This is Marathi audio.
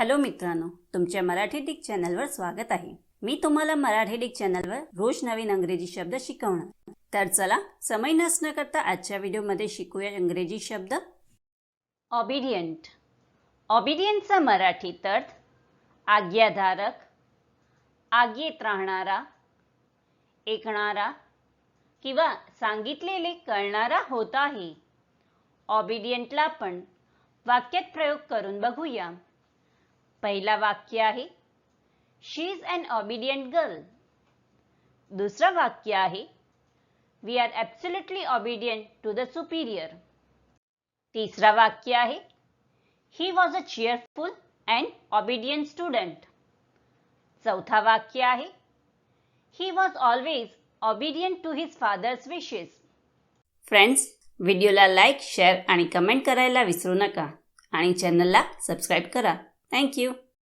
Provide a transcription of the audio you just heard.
हॅलो मित्रांनो तुमच्या मराठी डिक चॅनलवर स्वागत आहे. मी तुम्हाला मराठी डिक चॅनलवर रोज नवीन अंग्रेजी शब्द शिकवणार. तर चला समय नसणं करता आजच्या व्हिडिओमध्ये शिकूया इंग्रजी शब्द. ऑबिडियंट ऑबिडियंटचा मराठीत अर्थ आज्ञाधारक आज्ञेत राहणारा ऐकणारा किंवा सांगितलेले कळणारा होत आहे. ऑबिडियंटला आपण वाक्यात प्रयोग करून बघूया. पहिला वाक्य आहे she is an obedient girl दुसरं वाक्य आहे we are absolutely obedient to the superior तिसरा वाक्य आहे he was a cheerful and obedient student चौथा वाक्य आहे he was always obedient to his father's wishes friends व्हिडिओला लाईक शेअर आणि कमेंट करायला विसरू नका. आणि चॅनलला सबस्क्राईब करा. Thank you.